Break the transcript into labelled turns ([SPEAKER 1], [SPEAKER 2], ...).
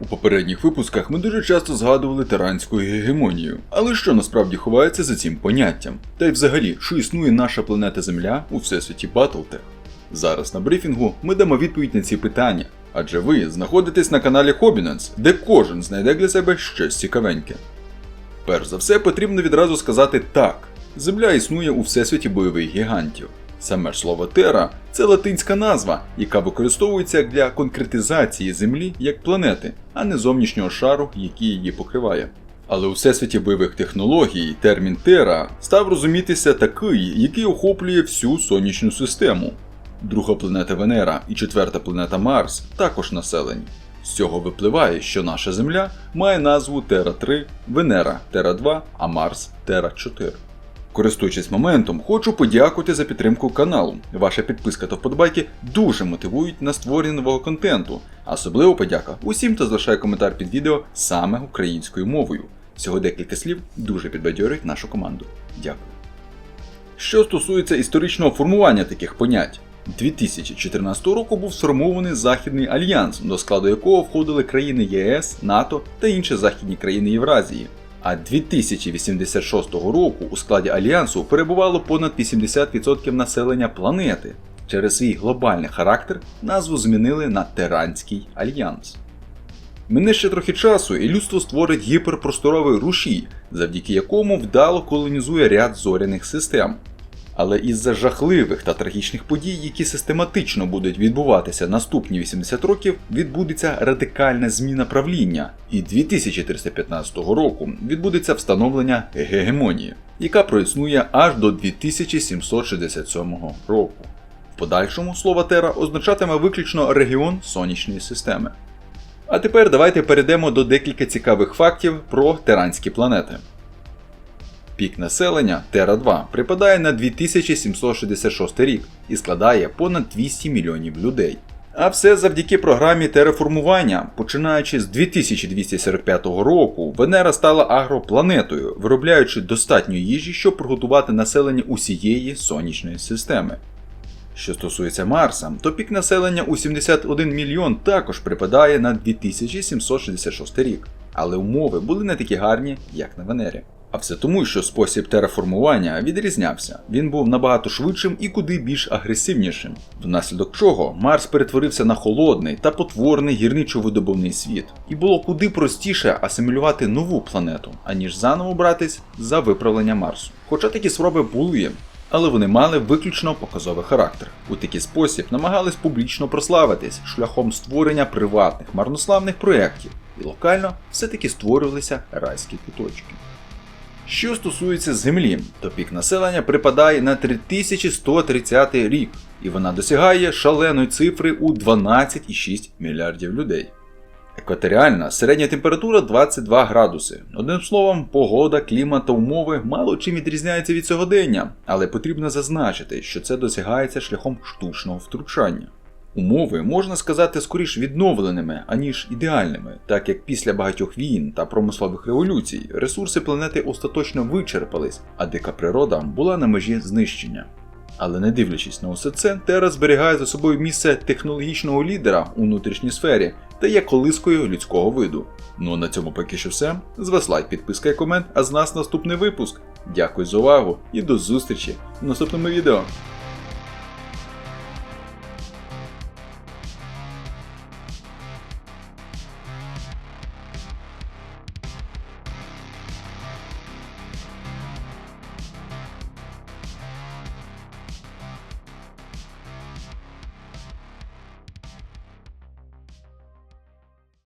[SPEAKER 1] У попередніх випусках ми дуже часто згадували тиранську гегемонію. Але що насправді ховається за цим поняттям? Та й взагалі, що існує наша планета Земля у всесвіті Battletech? Зараз на брифінгу ми дамо відповідь на ці питання, адже ви знаходитесь на каналі Hobinance, де кожен знайде для себе щось цікавеньке. Перш за все, потрібно відразу сказати так: Земля існує у всесвіті бойових гігантів. Саме слово Тера це латинська назва, яка використовується для конкретизації Землі як планети, а не зовнішнього шару, який її покриває. Але у всесвіті бойових технологій термін Тера став розумітися такий, який охоплює всю сонячну систему. Друга планета Венера і четверта планета Марс також населені. З цього випливає, що наша Земля має назву Тера 3, Венера Тера 2, а Марс Тера 4. Користуючись моментом, хочу подякувати за підтримку каналу. Ваша підписка та вподобайки дуже мотивують на створення нового контенту. Особливо подяка усім, хто залишає коментар під відео саме українською мовою. Всього декілька слів дуже підбадьорить нашу команду. Дякую. Що стосується історичного формування таких понять, 2014 року був сформований Західний альянс, до складу якого входили країни ЄС, НАТО та інші західні країни Євразії. А 2086 року у складі альянсу перебувало понад 80% населення планети. Через свій глобальний характер назву змінили на Теранський альянс. Мине ще трохи часу, і людство створить гіперпросторовий рушій, завдяки якому вдало колонізує ряд зоряних систем. Але із-за жахливих та трагічних подій, які систематично будуть відбуватися наступні 80 років, відбудеться радикальна зміна правління, і 2315 року відбудеться встановлення гегемонії, яка проіснує аж до 2767 року. В подальшому слово Тера означатиме виключно регіон сонячної системи. А тепер давайте перейдемо до декілька цікавих фактів про теранські планети. Пік населення Тера 2 припадає на 2766 рік і складає понад 200 мільйонів людей. А все завдяки програмі тереформування. Починаючи з 2245 року, Венера стала агропланетою, виробляючи достатньо їжі, щоб приготувати населення усієї сонячної системи. Що стосується Марса, то пік населення у 71 мільйон також припадає на 2766 рік, але умови були не такі гарні, як на Венері. А все тому, що спосіб тереформування відрізнявся. Він був набагато швидшим і куди більш агресивнішим, внаслідок чого Марс перетворився на холодний та потворний гірничо-видобувний світ, і було куди простіше асимілювати нову планету, аніж заново братись за виправлення Марсу. Хоча такі спроби були, але вони мали виключно показовий характер. У такий спосіб намагались публічно прославитись шляхом створення приватних марнославних проєктів, і локально все-таки створювалися райські куточки. Що стосується Землі, то пік населення припадає на 3130 рік, і вона досягає шаленої цифри у 12,6 мільярдів людей. Екваторіальна середня температура 22 градуси. Одним словом, погода, клімат та умови мало чим відрізняються від сьогодення, але потрібно зазначити, що це досягається шляхом штучного втручання. Умови можна сказати скоріш відновленими, аніж ідеальними, так як після багатьох війн та промислових революцій ресурси планети остаточно вичерпались, а дика природа була на межі знищення. Але не дивлячись на усе це, Тера зберігає за собою місце технологічного лідера у внутрішній сфері та є колискою людського виду. Ну а на цьому поки що все. З вас лайк, підписка і комент, а з нас наступний випуск. Дякую за увагу і до зустрічі в наступному відео.